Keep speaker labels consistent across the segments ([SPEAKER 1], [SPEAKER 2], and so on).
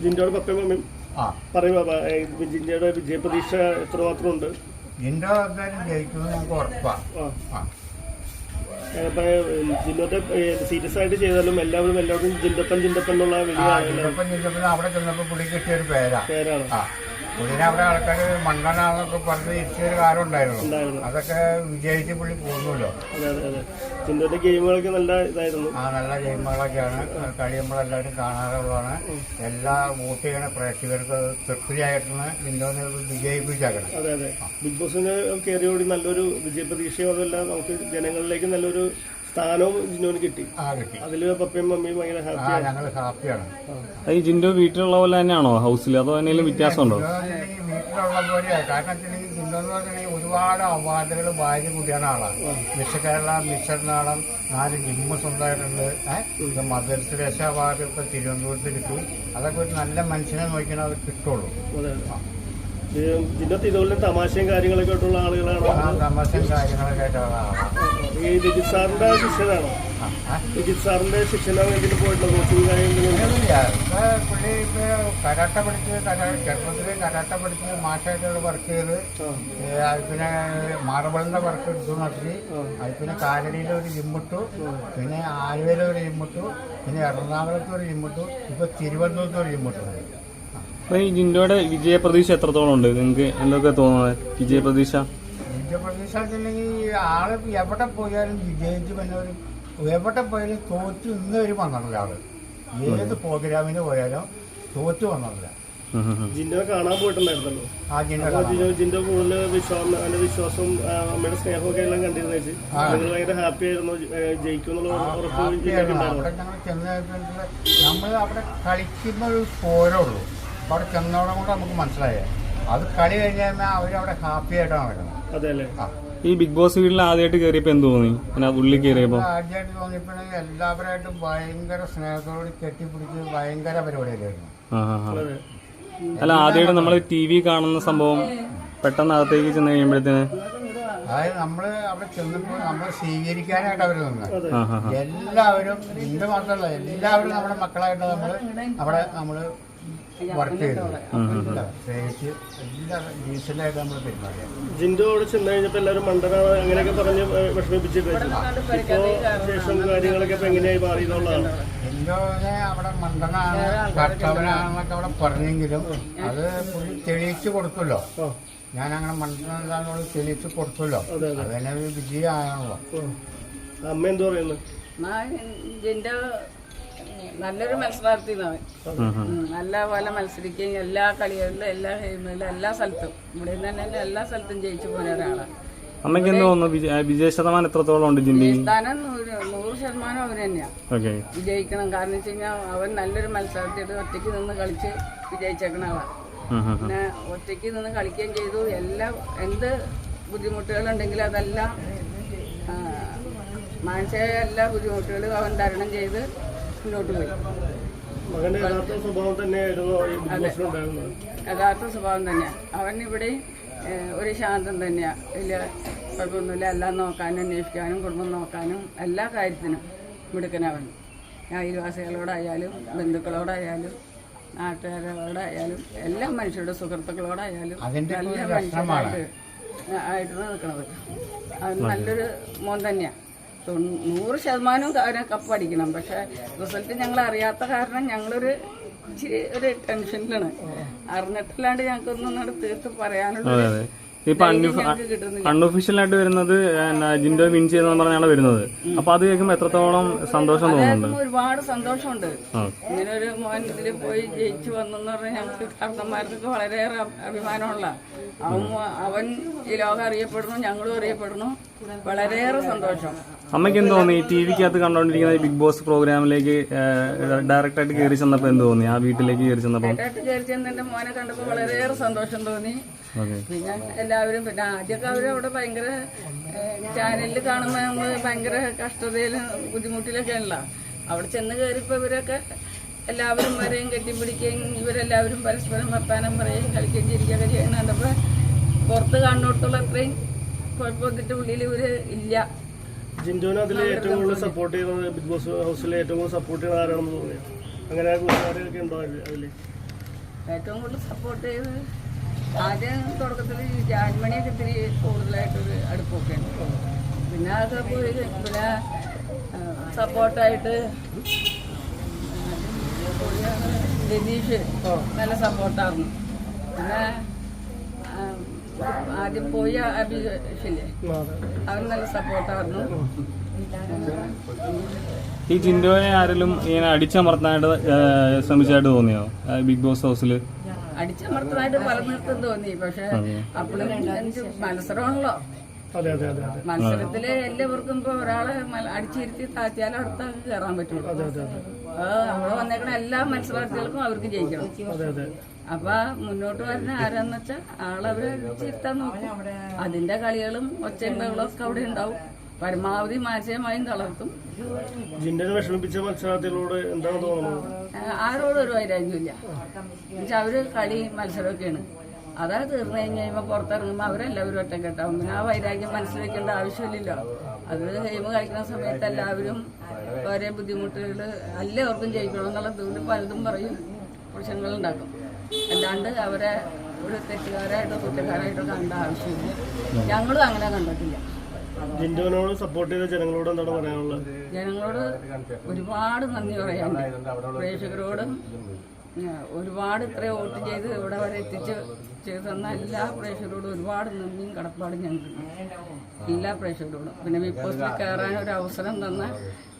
[SPEAKER 1] ജിൻഡോയുടെ പപ്പയും മമ്മിയും
[SPEAKER 2] ആ.
[SPEAKER 1] ജിൻഡോയുടെ വിജയപ്രതീക്ഷ എത്രമാത്രം ഉണ്ട്
[SPEAKER 2] ജിൻഡോ എന്തായാലും ജയിക്കുന്നത് ഞങ്ങൾക്ക് ഉറപ്പാണ്
[SPEAKER 1] ആ. സീരിയസ് ആയിട്ട് ചെയ്താലും എല്ലാവരും എല്ലാവരും ജിന്തപ്പൻ ജിന്തപ്പൻ എന്നുള്ള വലിയ
[SPEAKER 2] ജിൻഡപ്പം ജിൻഡപ്പം അവിടെ ചെന്നപ്പോൾ പുള്ളി കിട്ടിയ ഒരു പേരാ.
[SPEAKER 1] പേരാണ്.
[SPEAKER 2] ആ. പുള്ളിനെ അവിടെ ആൾക്കാർ മണ്ടനാന്നൊക്കെ പറഞ്ഞ് തിരിച്ചൊരു കാലം ഉണ്ടായിരുന്നു. അതൊക്കെ വിജയിച്ച് പുള്ളി പോകുന്നല്ലോ
[SPEAKER 1] അതെ ഗെയിമുകളൊക്കെ നല്ല ഇതായിരുന്നു.
[SPEAKER 2] ആ നല്ല ഗെയിമുകളൊക്കെയാണ്. കളി നമ്മളെല്ലാവരും കാണാറുള്ളതാണ്. എല്ലാ വോട്ട് ചെയ്യണ പ്രേക്ഷകർക്ക് തൃപ്തിയായിട്ടാണ് ജിൻഡോനെ വിജയിപ്പിച്ചാക്കണം.
[SPEAKER 1] അതെ അതെ. ബിഗ് ബോസിന് കയറിയോടി നല്ലൊരു വിജയപ്രതീക്ഷയും അതെല്ലാം നമുക്ക് ജനങ്ങളിലേക്ക് നല്ലൊരു സ്ഥാനവും ജിന്നോന് കിട്ടി.
[SPEAKER 2] ആ കിട്ടി.
[SPEAKER 1] അതിൽ പപ്പയും മമ്മിയും ഭയങ്കര
[SPEAKER 2] ആ
[SPEAKER 1] ഹാപ്പിയാണ്.
[SPEAKER 2] ഞങ്ങൾ ഹാപ്പിയാണ്.
[SPEAKER 3] ഈ ജിൻഡോ വീട്ടിലുള്ള പോലെ തന്നെയാണോ? ഹൗസിൽ അതോ എന്തെങ്കിലും വ്യത്യാസമുണ്ടോ?
[SPEAKER 2] ഈ വീട്ടിലുള്ള പോലെയാണ് കാരണം ജിൻഡോ എന്ന് പറഞ്ഞിട്ടുണ്ടെങ്കിൽ ഒരുപാട് അവാർഡുകൾ ഭാര്യ കൂടിയാണ് ആളാണ്. മിസ് കേരള മിഷൻ നാളം നാല് ജിമ്മ് സ്വന്തമായിട്ടുണ്ട്. ഏഹ് മദർ സുരേഷ അവാർഡ് ഇപ്പൊ തിരുവനന്തപുരത്ത് കിട്ടും. അതൊക്കെ ഒരു നല്ല മനുഷ്യനെ നോക്കിയാൽ അത് കിട്ടുള്ളൂ.
[SPEAKER 1] അതെ. ജിന്നോ ഇതുപോലെ തമാശയും കാര്യങ്ങളൊക്കെ ആയിട്ടുള്ള ആളുകളാണ്.
[SPEAKER 2] തമാശയും കാര്യങ്ങളൊക്കെ ആയിട്ട് ആളാണ്.
[SPEAKER 1] ഈ രജിത് സാറിന്റെ ശിഷ്യനാണോ. രജിത് സാറിന്റെ ശിക്ഷണ വേണ്ടിയിട്ട് പോയിട്ടുള്ള കോച്ചിങ്
[SPEAKER 2] പുള്ളി കരാട്ട പഠിച്ച് ചെറുപ്പത്തിൽ കരാട്ട പഠിച്ച് മാഷായിട്ട് വർക്ക് ചെയ്ത് പിന്നെ മാർബിളിന്റെ വർക്ക് എടുത്തു നടത്തി. അത് പിന്നെ കാലടിയിൽ ഒരു ജിമ്മിട്ടു പിന്നെ ആലുവയിൽ ഒരു ജിമ്മിട്ടു പിന്നെ എറണാകുളത്ത് ഒരു ജിമ്മിട്ടു ഇപ്പൊ തിരുവനന്തപുരത്ത് ഒരു ജിമ്മിട്ടു
[SPEAKER 3] അപ്പൊ ഈ ജിൻഡോയുടെ വിജയപ്രതീക്ഷ എത്രത്തോളം ഉണ്ട്? നിങ്ങൾക്ക് എന്തൊക്കെ തോന്നുന്നത്? വിജയപ്രതീക്ഷ?
[SPEAKER 2] വിജയപ്രതീക്ഷ വെച്ചിട്ടുണ്ടെങ്കിൽ ആൾ എവിടെ പോയാലും വിജയിച്ച് പിന്നെ ഒരു എവിടെ പോയാലും തോറ്റു ഇന്ന് വരെ വന്നിട്ടില്ല ആൾ ഏത് പ്രോഗ്രാമിന് പോയാലും തോറ്റു വന്നിട്ടില്ല.
[SPEAKER 1] ജിന്നോ കാണാൻ പോയിട്ടുണ്ടായിരുന്നല്ലോ.
[SPEAKER 2] ആ ജിന്റെ
[SPEAKER 1] അപ്പൊ ജിന്നോ കൂടുതൽ വിശ്വാസം നല്ല വിശ്വാസം അമ്മയുടെ സ്നേഹമൊക്കെ എല്ലാം കണ്ടിരുന്നു വെച്ച് നിങ്ങൾ ഭയങ്കര ഹാപ്പി ആയിരുന്നു ജയിക്കുന്നുള്ള ഉറപ്പ് ഉണ്ടായിരുന്നു.
[SPEAKER 2] അവിടെ ഞങ്ങൾ ചെന്ന് നമ്മൾ അവിടെ കളിക്കുന്ന ഒരു പോരേ ഉള്ളൂ അപ്പൊ അവിടെ ചെന്നോടെ കൂടെ നമുക്ക് മനസ്സിലായേ. അത് കളി കഴിഞ്ഞ് കഴിഞ്ഞാൽ അവരവിടെ ഹാപ്പി ആയിട്ടാണ് നടക്കുന്നത്
[SPEAKER 1] അതെ അല്ലേ
[SPEAKER 2] ആ.
[SPEAKER 3] ഈ ബിഗ് ബോസ് വീട്ടിൽ ആദ്യമായിട്ട് കയറിയപ്പോ എന്ത് തോന്നി? പിന്നെ ഉള്ളിൽ കയറിയപ്പോ
[SPEAKER 2] ആദ്യമായിട്ട് തോന്നിയപ്പോഴും എല്ലാവരായിട്ടും ഭയങ്കര സ്നേഹത്തോട് കെട്ടിപ്പിടിച്ച് ഭയങ്കര പരിപാടിയിലായിരുന്നു
[SPEAKER 3] അല്ല ആദ്യമായിട്ട് നമ്മൾ ടി വി കാണുന്ന സംഭവം പെട്ടെന്ന് അകത്തേക്ക് ചെന്ന് കഴിയുമ്പോഴത്തേന്?
[SPEAKER 2] അതായത് നമ്മൾ അവിടെ ചെന്നപ്പോൾ നമ്മൾ സ്വീകരിക്കാനായിട്ട് അവർ നിന്നത്. എല്ലാവരും എന്ത് മാത്രമല്ല എല്ലാവരും നമ്മുടെ മക്കളായിട്ട് നമ്മൾ അവിടെ നമ്മൾ വർക്ക് എല്ലാം നമ്മൾ
[SPEAKER 1] ജിൻഡോ അവിടെ ചെന്ന് കഴിഞ്ഞപ്പോ എല്ലാവരും മണ്ടനാണ് അങ്ങനെയൊക്കെ പറഞ്ഞ് വിഷമിപ്പിച്ചിട്ടുണ്ട് ശേഷം കാര്യങ്ങളൊക്കെ ഇപ്പൊ എങ്ങനെയായി മാറി എന്നുള്ളതാണ്
[SPEAKER 2] അവിടെ മണ്ടനാണ് കർത്തവനാണെന്നൊക്കെ അവിടെ പറഞ്ഞെങ്കിലും അത് പുള്ളി തെളിയിച്ചു കൊടുത്തല്ലോ ഞാൻ അങ്ങനെ മണ്ടനെന്താണെന്ന് തെളിയിച്ചു കൊടുത്തല്ലോ
[SPEAKER 1] അതെ,
[SPEAKER 2] അത്. തന്നെ ഒരു വിജയമാണല്ലോ.
[SPEAKER 1] അമ്മ എന്തോ പറയുന്നു?
[SPEAKER 4] നല്ലൊരു
[SPEAKER 3] മത്സരാർത്ഥി.
[SPEAKER 4] നല്ല പോലെ മത്സരിക്കുകയും എല്ലാ കളികളിലും എല്ലാ ഗെയിമിലും എല്ലാ സ്ഥലത്തും. ഇവിടെ തന്നെ എല്ലാ സ്ഥലത്തും ജയിച്ചു പോയ ഒരാളാണ്
[SPEAKER 3] അമ്മയ്ക്ക് എന്ത് തോന്നുന്നു? വിജയ ശതമാനം എത്രത്തോളം ഉണ്ട്
[SPEAKER 4] സ്ഥാനം നൂറ് ശതമാനം അവർ തന്നെയാണ് വിജയിക്കണം. കാരണം വെച്ച് കഴിഞ്ഞാൽ അവൻ നല്ലൊരു മത്സരത്തിൽ ഒറ്റയ്ക്ക് നിന്ന് കളിച്ച് വിജയിച്ചേക്കണ ആളാണ് പിന്നെ ഒറ്റയ്ക്ക് നിന്ന് കളിക്കുകയും ചെയ്തു. എല്ലാ എന്ത് ബുദ്ധിമുട്ടുകളുണ്ടെങ്കിലും അതെല്ലാം മാനസിക എല്ലാ ബുദ്ധിമുട്ടുകളും അവൻ തരണം ചെയ്ത് മുന്നോട്ട് പോയി.
[SPEAKER 1] മകന്റെ യഥാർത്ഥ സ്വഭാവം തന്നെയായിരുന്നു
[SPEAKER 4] യഥാർത്ഥ സ്വഭാവം തന്നെയാണ് അവൻ ഇവിടെ ഒരു ശാന്തം തന്നെയാണ് വലിയ കുഴപ്പമൊന്നുമില്ല. എല്ലാം നോക്കാനും അന്വേഷിക്കാനും കുടുംബം നോക്കാനും എല്ലാ കാര്യത്തിനും മിടുക്കനവൻ. അയൽവാസികളോടായാലും ബന്ധുക്കളോടായാലും നാട്ടുകാരോടായാലും എല്ലാ മനുഷ്യരുടെ സുഹൃത്തുക്കളോടായാലും നല്ല. മനുഷ്യരായിട്ട് ആയിട്ടാണ് നിൽക്കുന്നത് അവൻ നല്ലൊരു മോൻ തന്നെയാണ് നൂറ് ശതമാനവും അവനെ കപ്പ് അടിക്കണം. പക്ഷെ റിസൾട്ട് ഞങ്ങൾ അറിയാത്ത കാരണം ഞങ്ങളൊരു ഇച്ചിരി ഒരു ടെൻഷനിലാണ്. അറിഞ്ഞിട്ടില്ലാണ്ട് ഞങ്ങൾക്കൊന്നും തീർത്ത് പറയാനുള്ള
[SPEAKER 3] ഇപ്പൊ അൺഒഫീഷ്യലായിട്ട് വരുന്നത് ജിൻഡോ വിൻ ചെയ്തെന്ന് പറഞ്ഞാണ് വരുന്നത്. അപ്പൊ അത് കേൾക്കുമ്പോൾ എത്രത്തോളം സന്തോഷം തോന്നുന്നുണ്ട്?
[SPEAKER 4] ഒരുപാട് സന്തോഷമുണ്ട്. ഇങ്ങനെ ഒരു മോൻ ഇതിൽ പോയി ജയിച്ചു വന്നെന്ന് പറഞ്ഞാൽ ഞങ്ങൾക്ക് കാരണന്മാർക്കൊക്കെ വളരെയേറെ അഭി- അഭിമാനമുള്ള. അവൻ അവൻ ഈ ലോകം അറിയപ്പെടുന്നു ഞങ്ങളും അറിയപ്പെടുന്നു. വളരെയേറെ സന്തോഷം.
[SPEAKER 3] അമ്മയ്ക്ക് എന്ത് തോന്നി? ടി വിക്കകത്ത് കണ്ടോണ്ടിരിക്കുന്ന ബിഗ് ബോസ് പ്രോഗ്രാമിലേക്ക് ഡയറക്റ്റ് ആയിട്ട് കയറി ചെന്നപ്പോ എന്ത് തോന്നി? ആ വീട്ടിലേക്ക് കയറി ചെന്നപ്പോ?
[SPEAKER 4] കയറി ചെന്ന് മോനെ കണ്ടപ്പോ വളരെയേറെ സന്തോഷം തോന്നി.
[SPEAKER 3] പിന്നെ
[SPEAKER 4] പിന്നെ എല്ലാവരും പിന്നെ ആദ്യമൊക്കെ അവർ അവിടെ ഭയങ്കര ചാനലിൽ കാണുമ്പോൾ നമ്മൾ ഭയങ്കര കഷ്ടതയിലും ബുദ്ധിമുട്ടിലൊക്കെയാണല്ലോ. അവിടെ ചെന്ന് കയറിയപ്പോൾ ഇവരൊക്കെ എല്ലാവരും വരെയും കെട്ടിപ്പിടിക്കുകയും ഇവരെല്ലാവരും പരസ്പരം വർത്താനം പറയുകയും കളിക്കുകയും ചിരിക്കുകയൊക്കെ ചെയ്യുന്ന കണ്ടപ്പോൾ പുറത്ത് കാണുന്നോട്ടുള്ള അത്രയും കുഴപ്പത്തിന്റെ ഉള്ളിൽ ഇവർ ഇല്ല.
[SPEAKER 1] ജിൻജോനെ അതിൽ ഏറ്റവും കൂടുതൽ സപ്പോർട്ട് ചെയ്യുന്നത് ബിഗ് ബോസ് ഹൗസിലെ ഏറ്റവും കൂടുതൽ സപ്പോർട്ട് ചെയ്യുന്നത് ആരാണെന്ന് തോന്നിയത് അങ്ങനെ കൂട്ടുകാരൊക്കെ ഉണ്ടോ അതിൽ?
[SPEAKER 4] ഏറ്റവും കൂടുതൽ സപ്പോർട്ട് ചെയ്ത് ആദ്യം തുടക്കത്തിൽ ജാൻമണിയൊക്കെ ഇത്തിരി കൂടുതലായിട്ടൊരു അടുപ്പൊക്കെ ഉണ്ട്. പിന്നെ അത് പോയി പിന്നെ സപ്പോർട്ടായിട്ട് രതീഷ് നല്ല സപ്പോർട്ടായിരുന്നു പിന്നെ ആദ്യം പോയി അഭിഷേകില്ലേ? അവൻ നല്ല സപ്പോർട്ടായിരുന്നു
[SPEAKER 3] ഈ ജിൻഡോനെ ആരെങ്കിലും ഇങ്ങനെ അടിച്ചമർത്താനായിട്ട് ശ്രമിച്ചായിട്ട് ശ്രമിച്ചതായിട്ട് തോന്നിയോ? ബിഗ് ബോസ് ഹൗസിൽ
[SPEAKER 4] അടിച്ചമർത്തമായിട്ട് പലർക്കും തോന്നി. പക്ഷെ അപ്പോഴും എനിക്ക് മത്സരമാണല്ലോ.
[SPEAKER 1] അതെ അതെ അതെ അതെ.
[SPEAKER 4] മത്സരത്തിൽ എല്ലാവർക്കും ഇപ്പൊ ഒരാളെ അടിച്ചിരുത്തി താത്തിയാലും അടുത്ത കയറാൻ പറ്റുള്ളൂ. അവിടെ വന്നേക്കണ എല്ലാ മത്സരാർത്ഥികൾക്കും അവർക്ക് ജയിക്കണം. അപ്പൊ മുന്നോട്ട് വരുന്ന ആരാന്ന് വെച്ചാ ആളവരെ ചിരുത്താൻ നോക്കും. അതിന്റെ കളികളും ഒച്ചയും ബഹളവും ഒക്കെ അവിടെ ഉണ്ടാവും. പരമാവധി മാനസികമായും തളർത്തും.
[SPEAKER 1] ജിൻഡനെ വിഷമിപ്പിച്ച മത്സരാർത്ഥികളോട് എന്താ തോന്നുന്നത്?
[SPEAKER 4] ആരോടും ഒരു വൈരാഗ്യമില്ല എന്നുവെച്ചാൽ അവർ കളി മത്സരമൊക്കെയാണ്. അതാ തീർന്നു കഴിഞ്ഞ് കഴിയുമ്പോൾ പുറത്തിറങ്ങുമ്പോൾ അവരെല്ലാവരും ഒറ്റക്കെട്ടാവും. പിന്നെ ആ വൈരാഗ്യം മനസ്സിൽ വെക്കേണ്ട ആവശ്യമില്ലല്ലോ. അത് ഗെയിം കളിക്കുന്ന സമയത്ത് എല്ലാവരും ഓരോ ബുദ്ധിമുട്ടുകൾ എല്ലാവർക്കും ജയിക്കണം എന്നുള്ള ദൂരം പലതും പറയും. പ്രശ്നങ്ങളുണ്ടാക്കും. അല്ലാണ്ട് അവരെ ഒരു തെറ്റുകാരായിട്ടോ കുറ്റക്കാരായിട്ടോ കണ്ട ആവശ്യമില്ല. ഞങ്ങളും അങ്ങനെ കണ്ടിട്ടില്ല.
[SPEAKER 1] ജിൻഡോനോട് സപ്പോർട്ട് ചെയ്ത ജനങ്ങളോട് എന്താണ് പറയാനുള്ളത്?
[SPEAKER 4] ജനങ്ങളോട് ഒരുപാട് നന്ദി പറയാൻ പ്രേക്ഷകരോടും ഒരുപാട് ഇത്ര വോട്ട് ചെയ്ത് ഇവിടെ വരെ എത്തിച്ച് ചെയ്തു തന്ന എല്ലാ പ്രേക്ഷകരോടും ഒരുപാട് നന്ദിയും കടപ്പാടും ഞങ്ങൾക്ക് എല്ലാ പ്രേക്ഷകരോടും. പിന്നെ വിപ്പോസിൽ കയറാൻ ഒരു അവസരം തന്ന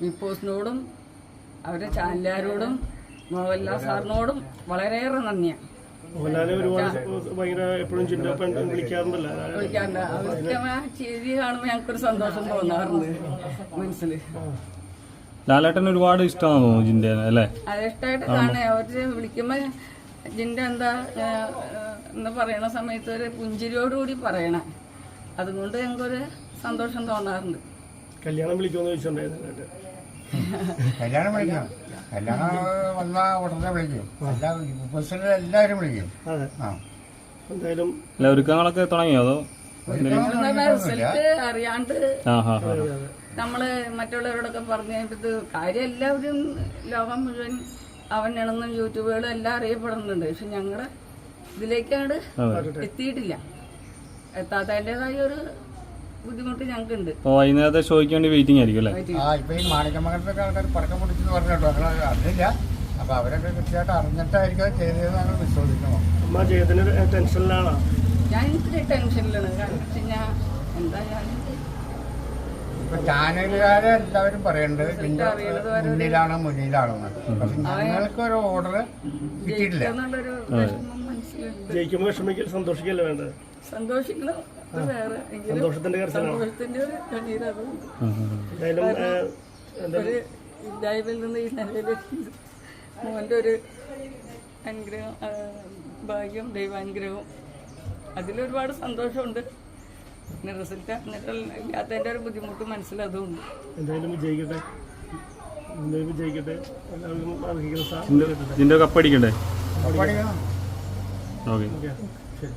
[SPEAKER 4] വിപ്പോസിനോടും അവരുടെ ചാനലുകാരോടും മോഹൻലാൽ സാറിനോടും വളരെയേറെ നന്ദിയാണ്.
[SPEAKER 1] മോഹൻലാൽ ഒരുപാട് ഭയങ്കര എപ്പോഴും ജിൻഡോപ്പൻ വിളിക്കാറുണ്ടല്ലോ.
[SPEAKER 4] വിളിക്കാറുണ്ട്. അവർക്ക് ആ ചിരി കാണുമ്പോൾ ഞങ്ങൾക്കൊരു സന്തോഷം തോന്നാറുണ്ട് മനസ്സിൽ
[SPEAKER 3] ലാലേട്ടൻ ഒരുപാട് ഇഷ്ടമാണെന്ന് തോന്നുന്നു ജിൻഡേനെ അല്ലേ?
[SPEAKER 4] അതിഷ്ടായിട്ട് കാണേ അവർ വിളിക്കുമ്പോ ജിന്റെ എന്താ എന്ന് പറയണ സമയത്ത് ഒരു പുഞ്ചിരിയോടുകൂടി പറയണേ. അതുകൊണ്ട് ഞങ്ങൾക്കൊരു സന്തോഷം തോന്നാറുണ്ട്.
[SPEAKER 1] കല്യാണം വിളിക്കുമെന്ന് ചോദിച്ചിട്ടുണ്ടായിരുന്നു
[SPEAKER 2] കല്യാണം വിളിക്കണം. കല്യാണം വന്നാൽ ഉടനെ വിളിക്കും. എല്ലാ പ്രസിഡന്റ് എല്ലാവരും വിളിക്കും.
[SPEAKER 1] അതെ.
[SPEAKER 2] ആ.
[SPEAKER 1] എന്തായാലും
[SPEAKER 3] അല്ല ഒരുക്കങ്ങളൊക്കെ തുടങ്ങിയോ? അതോ
[SPEAKER 4] റിസൾട്ട് അറിയാണ്ട്
[SPEAKER 3] ആഹാ ഹാ
[SPEAKER 4] നമ്മൾ മറ്റുള്ളവരോടൊക്കെ പറഞ്ഞു കഴിഞ്ഞിട്ട് കാര്യം എല്ലാവരും ലോകം മുഴുവൻ അവനാണെന്നും യൂട്യൂബുകളും എല്ലാം അറിയപ്പെടുന്നുണ്ട്. പക്ഷെ ഞങ്ങളുടെ ഇതിലേക്കാണ് എത്തിയിട്ടില്ല. എത്താത്തതിന്റെതായ ഒരു ബുദ്ധിമുട്ട് ഞങ്ങൾക്കുണ്ട്.
[SPEAKER 3] അപ്പോൾ വൈകുന്നേരത്തെ ഷോയ്ക്ക് വേണ്ടി വെയിറ്റിംഗ് ആയിരിക്കും അല്ലേ?
[SPEAKER 2] ആ ഇപ്പൊ ഈ മാണിക്കമംഗലത്തൊക്കെ ആൾക്കാർ പടക്കം പൊട്ടിച്ചെന്ന് പറഞ്ഞു കേട്ടോ അങ്ങനെ അറിഞ്ഞില്ല. അപ്പൊ അവരൊക്കെ കൃത്യമായിട്ട് അറിഞ്ഞിട്ടായിരിക്കും അത് ചെയ്തതെന്ന് ഞങ്ങൾ വിശ്വസിക്കുന്നു.
[SPEAKER 1] അമ്മ ജയത്തിന് ടെൻഷനിലാണോ
[SPEAKER 4] ഞാൻ ഇത്തിരി ടെൻഷനിലാണ് കാരണം വെച്ച് കഴിഞ്ഞാൽ എന്തായാലും
[SPEAKER 2] ഇപ്പൊ ചാനലുകാരെ എല്ലാവരും പറയുന്നുണ്ട് ഇതിന്റെ മുന്നിലാണ് മുന്നിലാണെന്ന് പക്ഷെ ഞങ്ങൾക്ക് ഒരു ഓർഡർ കിട്ടിയിട്ടില്ല
[SPEAKER 4] എന്നുള്ളൊരു വിഷമം മനസ്സിലുണ്ട്.
[SPEAKER 1] ജയിക്കുമ്പോൾ വിഷമിക്കൽ സന്തോഷിക്കല്ലേ വേണ്ടത്?
[SPEAKER 4] സന്തോഷിക്കണം.
[SPEAKER 1] സന്തോഷത്തിന്റെ
[SPEAKER 4] സന്തോഷത്തിന്റെ ഒരു ഇല്ലായ്മയിൽ നിന്ന് ഈ നിലയിലേക്ക് മോന്റെ ഒരു അനുഗ്രഹം ഭാഗ്യം ദൈവാനുഗ്രഹവും. അതിലൊരുപാട് സന്തോഷമുണ്ട്. പിന്നെ റിസൾട്ട് ഇല്ലാത്തതിന്റെ ഒരു ബുദ്ധിമുട്ട് മനസ്സിലതുണ്ട്
[SPEAKER 1] എന്തായാലും വിജയിക്കട്ടെ. എന്തായാലും വിജയിക്കട്ടെ.
[SPEAKER 3] ജിൻഡോ കപ്പടിക്കണ്ടേ?
[SPEAKER 1] ഓക്കെ. ശരി.